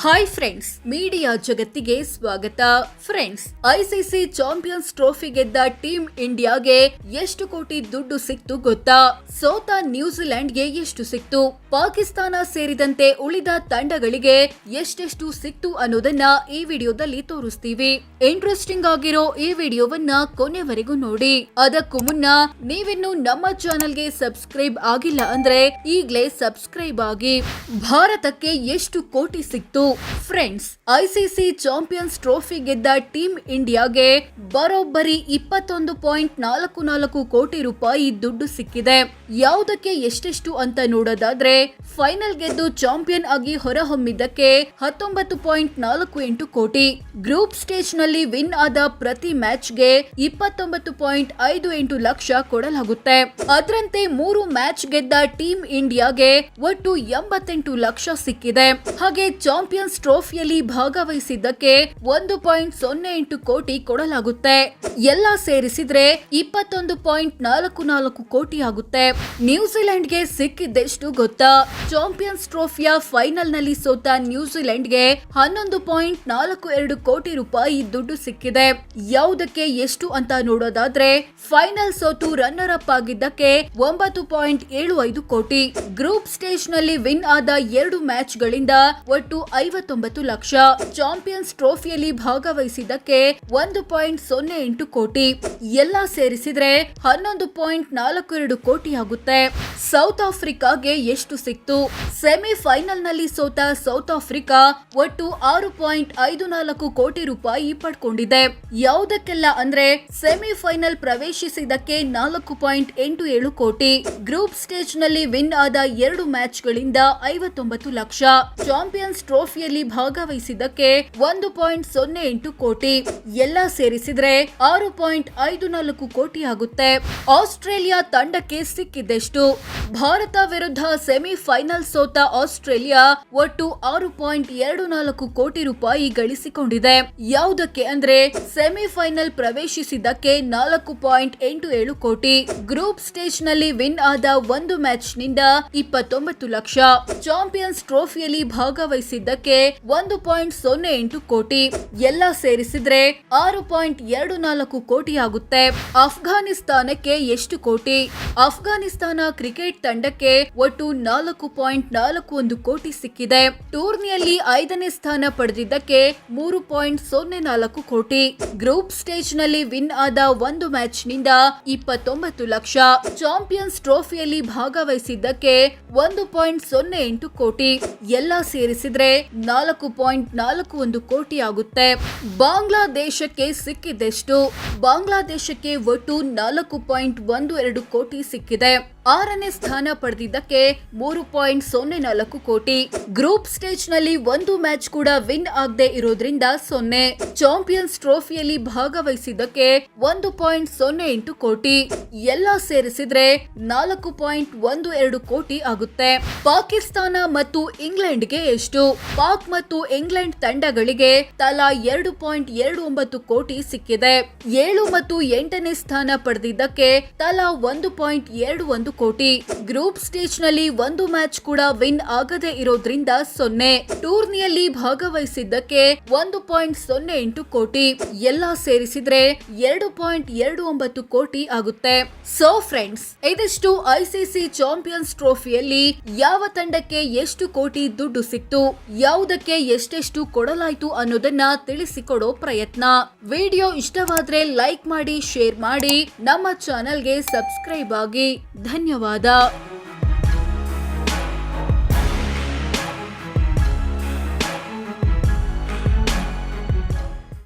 Hi friends media ಜಗತ್ತಿಗೆ ಸ್ವಾಗತ friends ICC champions trophy ಗೆದ್ದ ಟೀಮ್ ಇಂಡಿಯಾಗೆ ಎಷ್ಟು ಕೋಟಿ ದುಡ್ಡು ಸಿಕ್ತು ಗೊತ್ತಾ ಸೋತ ನ್ಯೂಜಿಲೆಂಡ್ಗೆ ಎಷ್ಟು ಸಿಕ್ತು ಪಾಕಿಸ್ತಾನ ಸೇರಿದಂತೆ ಉಳಿದ ತಂಡಗಳಿಗೆ ಎಷ್ಟೆಷ್ಟು ಸಿಕ್ತು ಅನ್ನೋದನ್ನ ಈ ವಿಡಿಯೋದಲ್ಲಿ ತೋರಿಸ್ತೀವಿ ಇಂಟ್ರೆಸ್ಟಿಂಗ್ ಆಗಿರೋ ಈ ವಿಡಿಯೋವನ್ನ ಕೊನೆವರೆಗೂ ನೋಡಿ. ಅದಕ್ಕೂ ಮುನ್ನ ನೀವಿನ್ನು ನಮ್ಮ ಚಾನೆಲ್ಗೆ ಸಬ್ಸ್ಕ್ರೈಬ್ ಆಗಿಲ್ಲ ಅಂದ್ರೆ ಈಗಲೇ ಸಬ್ಸ್ಕ್ರೈಬ್ ಆಗಿ ಭಾರತಕ್ಕೆ ಎಷ್ಟು ಕೋಟಿ ಸಿಕ್ತು ಫ್ರೆಂಡ್ಸ್, ಐಸಿಸಿ ಚಾಂಪಿಯನ್ಸ್ ಟ್ರೋಫಿ ಗೆದ್ದ ಟೀಮ್ ಇಂಡಿಯಾಗೆ ಬರೋಬ್ಬರಿ ಇಪ್ಪತ್ತೊಂದು ಪಾಯಿಂಟ್ ನಾಲ್ಕು ನಾಲ್ಕು ಕೋಟಿ ರೂಪಾಯಿ ದುಡ್ಡು ಸಿಕ್ಕಿದೆ. ಯಾವುದಕ್ಕೆ ಎಷ್ಟೆಷ್ಟು ಅಂತ ನೋಡೋದಾದ್ರೆ, ಫೈನಲ್ ಗೆದ್ದು ಚಾಂಪಿಯನ್ ಆಗಿ ಹೊರಹೊಮ್ಮಿದ್ದಕ್ಕೆ ಹತ್ತೊಂಬತ್ತು ಪಾಯಿಂಟ್ ನಾಲ್ಕು ಎಂಟು ಕೋಟಿ. ಗ್ರೂಪ್ ಸ್ಟೇಜ್ನಲ್ಲಿ ವಿನ್ ಆದ ಪ್ರತಿ ಮ್ಯಾಚ್ಗೆ ಇಪ್ಪತ್ತೊಂಬತ್ತು ಪಾಯಿಂಟ್ ಐದು ಎಂಟು ಲಕ್ಷ ಕೊಡಲಾಗುತ್ತೆ. ಅದರಂತೆ ಮೂರು ಮ್ಯಾಚ್ ಗೆದ್ದ ಟೀಮ್ ಇಂಡಿಯಾಗೆ ಒಟ್ಟು ಎಂಬತ್ತೆಂಟು ಲಕ್ಷ ಸಿಕ್ಕಿದೆ. ಹಾಗೆ ಚಾಂಪಿಯನ್ಸ್ ಟ್ರೋಫಿಯಲ್ಲಿ ಭಾಗವಹಿಸಿದ್ದಕ್ಕೆ ಒಂದು ಪಾಯಿಂಟ್ ಸೊನ್ನೆ ಎಂಟು ಕೋಟಿ ಕೊಡಲಾಗುತ್ತೆ. ಎಲ್ಲ ಸೇರಿಸಿದ್ರೆ ಇಪ್ಪತ್ತೊಂದು ಪಾಯಿಂಟ್ ನಾಲ್ಕು ನಾಲ್ಕು ಕೋಟಿ ಆಗುತ್ತೆ. ನ್ಯೂಜಿಲೆಂಡ್ಗೆ ಸಿಕ್ಕಿದ್ದೆಷ್ಟು ಗೊತ್ತಾ? ಚಾಂಪಿಯನ್ಸ್ ಟ್ರೋಫಿಯ ಫೈನಲ್ನಲ್ಲಿ ಸೋತ ನ್ಯೂಜಿಲೆಂಡ್ಗೆ ಹನ್ನೊಂದು ಪಾಯಿಂಟ್ ನಾಲ್ಕು ಎರಡು ಕೋಟಿ ರೂಪಾಯಿ ದುಡ್ಡು ಸಿಕ್ಕಿದೆ. ಯಾವುದಕ್ಕೆ ಎಷ್ಟು ಅಂತ ನೋಡೋದಾದ್ರೆ, ಫೈನಲ್ ಸೋತು ರನ್ನರ್ ಅಪ್ ಆಗಿದ್ದಕ್ಕೆ ಒಂಬತ್ತು ಪಾಯಿಂಟ್ ಏಳು ಐದು ಕೋಟಿ. ಗ್ರೂಪ್ ಸ್ಟೇಜ್ನಲ್ಲಿ ವಿನ್ ಆದ ಎರಡು ಮ್ಯಾಚ್ ಗಳಿಂದ ಒಟ್ಟು ಐವತ್ತೊಂಬತ್ತು ಲಕ್ಷ ಚಾಂಪಿಯನ್ಸ್ ಟ್ರೋಫಿಯಲ್ಲಿ ಭಾಗವಹಿಸಿದ್ದಕ್ಕೆ ಒಂದು ಪಾಯಿಂಟ್ ಸೊನ್ನೆ ಎಂಟು ಕೋಟಿ. ಎಲ್ಲ ಸೇರಿಸಿದ್ರೆ ಹನ್ನೊಂದು ಪಾಯಿಂಟ್ ನಾಲ್ಕು ಎರಡು ಕೋಟಿ ಆಗುತ್ತೆ. ಸೌತ್ ಆಫ್ರಿಕಾಗೆ ಎಷ್ಟು ಸಿಕ್ತು? ಸೆಮಿಫೈನಲ್ನಲ್ಲಿ ಸೋತ ಸೌತ್ ಆಫ್ರಿಕಾ ಒಟ್ಟು ಆರು ಪಾಯಿಂಟ್ ಐದು ನಾಲ್ಕು ಕೋಟಿ ರೂಪಾಯಿ ಪಡ್ಕೊಂಡಿದೆ. ಯಾವುದಕ್ಕೆಲ್ಲ ಅಂದ್ರೆ ಸೆಮಿಫೈನಲ್ ಪ್ರವೇಶಿಸಿದ್ದಕ್ಕೆ ನಾಲ್ಕು ಪಾಯಿಂಟ್ ಎಂಟು ಏಳು ಕೋಟಿ. ಗ್ರೂಪ್ ಸ್ಟೇಜ್ನಲ್ಲಿ ವಿನ್ ಆದ ಎರಡು ಮ್ಯಾಚ್ ಗಳಿಂದ ಐವತ್ತೊಂಬತ್ತು ಲಕ್ಷ. ಚಾಂಪಿಯನ್ಸ್ ಟ್ರೋಫಿಯಲ್ಲಿ ಭಾಗವಹಿಸಿದ್ದಕ್ಕೆ ಒಂದು ಪಾಯಿಂಟ್ ಸೊನ್ನೆ ಎಂಟು ಕೋಟಿ. ಎಲ್ಲ ಸೇರಿಸಿದ್ರೆ ಆರು ಪಾಯಿಂಟ್ ಐದು ನಾಲ್ಕು ಕೋಟಿ ಆಗುತ್ತೆ. ಆಸ್ಟ್ರೇಲಿಯಾ ತಂಡಕ್ಕೆ ಸಿಕ್ಕಿದ್ದೆಷ್ಟು? ಭಾರತ ವಿರುದ್ಧ ಸೆಮಿಫೈನಲ್ ಸೋತ ಆಸ್ಟ್ರೇಲಿಯಾ ಒಟ್ಟು ಆರು ಪಾಯಿಂಟ್ ಎರಡು ನಾಲ್ಕು ಕೋಟಿ ರೂಪಾಯಿ ಗಳಿಸಿಕೊಂಡಿದೆ. ಯಾವುದಕ್ಕೆ ಅಂದ್ರೆ ಸೆಮಿಫೈನಲ್ ಪ್ರವೇಶಿಸಿದ್ದಕ್ಕೆ ನಾಲ್ಕು ಪಾಯಿಂಟ್ ಎಂಟು ಏಳು ಕೋಟಿ. ಗ್ರೂಪ್ ಸ್ಟೇಜ್ನಲ್ಲಿ ವಿನ್ ಆದ ಒಂದು ಮ್ಯಾಚ್ನಿಂದ ಇಪ್ಪತ್ತೊಂಬತ್ತು ಲಕ್ಷ. ಚಾಂಪಿಯನ್ಸ್ ಟ್ರೋಫಿಯಲ್ಲಿ ಭಾಗವಹಿಸಿದ್ದಕ್ಕೆ ಒಂದು ಪಾಯಿಂಟ್ ಸೊನ್ನೆ ಎಂಟು ಕೋಟಿ. ಎಲ್ಲ ಸೇರಿಸಿದ್ರೆ ಆರು ಪಾಯಿಂಟ್ ಎರಡು ನಾಲ್ಕು ಕೋಟಿ ಆಗುತ್ತೆ. ಅಫ್ಘಾನಿಸ್ತಾನಕ್ಕೆ ಎಷ್ಟು ಕೋಟಿ? ಅಫ್ಘಾನಿಸ್ತಾನ ಕ್ರಿಕೆಟ್ ತಂಡಕ್ಕೆ ಒಟ್ಟು ನಾಲ್ಕು ಪಾಯಿಂಟ್ ನಾಲ್ಕು ಒಂದು ಕೋಟಿ ಸಿಕ್ಕಿದೆ. ಟೂರ್ನಿಯಲ್ಲಿ ಐದನೇ ಸ್ಥಾನ ಪಡೆದಿದ್ದಕ್ಕೆ ಮೂರು ಪಾಯಿಂಟ್ ಸೊನ್ನೆ ನಾಲ್ಕು ಕೋಟಿ. ಗ್ರೂಪ್ ಸ್ಟೇಜ್ನಲ್ಲಿ ವಿನ್ ಆದ ಒಂದು ಮ್ಯಾಚ್ನಿಂದ ಇಪ್ಪತ್ತೊಂಬತ್ತು ಲಕ್ಷ. ಚಾಂಪಿಯನ್ಸ್ ಟ್ರೋಫಿಯಲ್ಲಿ ಭಾಗವಹಿಸಿದ್ದಕ್ಕೆ ಒಂದು ಪಾಯಿಂಟ್ ಸೊನ್ನೆ ಎಂಟು ಕೋಟಿ. ಎಲ್ಲ ಸೇರಿಸಿದ್ರೆ ನಾಲ್ಕು ಪಾಯಿಂಟ್ ನಾಲ್ಕು ಒಂದು ಕೋಟಿ ಆಗುತ್ತೆ. ಬಾಂಗ್ಲಾದೇಶಕ್ಕೆ ಸಿಕ್ಕಿದ್ದೆಷ್ಟು ಬಾಂಗ್ಲಾದೇಶಕ್ಕೆ ಒಟ್ಟು ನಾಲ್ಕು ಪಾಯಿಂಟ್ ಒಂದು ಎರಡು ಕೋಟಿ ಸಿಕ್ಕಿದೆ. ಆರನೇ ಸ್ಥಾನ ಪಡೆದಿದ್ದಕ್ಕೆ ಮೂರು ಪಾಯಿಂಟ್ ಸೊನ್ನೆ ನಾಲ್ಕು ಕೋಟಿ. ಗ್ರೂಪ್ ಸ್ಟೇಜ್ನಲ್ಲಿ ಒಂದು ಮ್ಯಾಚ್ ಕೂಡ ವಿನ್ ಆಗದೆ ಇರೋದ್ರಿಂದ ಸೊನ್ನೆ. ಚಾಂಪಿಯನ್ಸ್ ಟ್ರೋಫಿಯಲ್ಲಿ ಭಾಗವಹಿಸಿದ್ದಕ್ಕೆ ಒಂದು ಪಾಯಿಂಟ್ ಸೊನ್ನೆ ಎಂಟು ಕೋಟಿ. ಎಲ್ಲ ಸೇರಿಸಿದ್ರೆ ನಾಲ್ಕು ಪಾಯಿಂಟ್ ಒಂದು ಎರಡು ಕೋಟಿ ಆಗುತ್ತೆ. ಪಾಕಿಸ್ತಾನ ಮತ್ತು ಇಂಗ್ಲೆಂಡ್ಗೆ ಎಷ್ಟು? ಪಾಕ್ ಮತ್ತು ಇಂಗ್ಲೆಂಡ್ ತಂಡಗಳಿಗೆ ತಲಾ ಎರಡು ಪಾಯಿಂಟ್ ಎರಡು ಒಂಬತ್ತು ಕೋಟಿ ಸಿಕ್ಕಿದೆ. ಏಳು ಮತ್ತು ಎಂಟನೇ ಸ್ಥಾನ ಪಡೆದಿದ್ದಕ್ಕೆ ತಲಾ ಒಂದು ಪಾಯಿಂಟ್ ಎರಡು ಒಂದು ಕೋಟಿ ಗ್ರೂಪ್ ಸ್ಟೇಜ್ನಲ್ಲಿ ಒಂದು ಮ್ಯಾಚ್ ಕೂಡ ವಿನ್ ಆಗದೆ ಇರೋದ್ರಿಂದ ಸೊನ್ನೆ. ಟೂರ್ನಿಯಲ್ಲಿ ಭಾಗವಹಿಸಿದ್ದಕ್ಕೆ ಒಂದು ಪಾಯಿಂಟ್ ಸೊನ್ನೆ ಎಂಟು ಕೋಟಿ. ಎಲ್ಲ ಸೇರಿಸಿದ್ರೆ ಎರಡು ಪಾಯಿಂಟ್ ಎರಡು ಒಂಬತ್ತು ಕೋಟಿ ಆಗುತ್ತೆ. ಸೊ ಫ್ರೆಂಡ್ಸ್ ಇದಿಷ್ಟು ಐಸಿಸಿ ಚಾಂಪಿಯನ್ಸ್ ಟ್ರೋಫಿಯಲ್ಲಿ ಯಾವ ತಂಡಕ್ಕೆ ಎಷ್ಟು ಕೋಟಿ ದುಡ್ಡು ಸಿಕ್ತು, ಯಾವುದಕ್ಕೆ ಎಷ್ಟೆಷ್ಟು ಕೊಡಲಾಯ್ತು ಅನ್ನೋದನ್ನ ತಿಳಿಸಿಕೊಡೋ ಪ್ರಯತ್ನ. ವಿಡಿಯೋ ಇಷ್ಟವಾದ್ರೆ ಲೈಕ್ ಮಾಡಿ, ಶೇರ್ ಮಾಡಿ. ನಮ್ಮ ಚಾನೆಲ್ಗೆ ಸಬ್ಸ್ಕ್ರೈಬ್ ಆಗಿ. ಧನ್ಯವಾದ.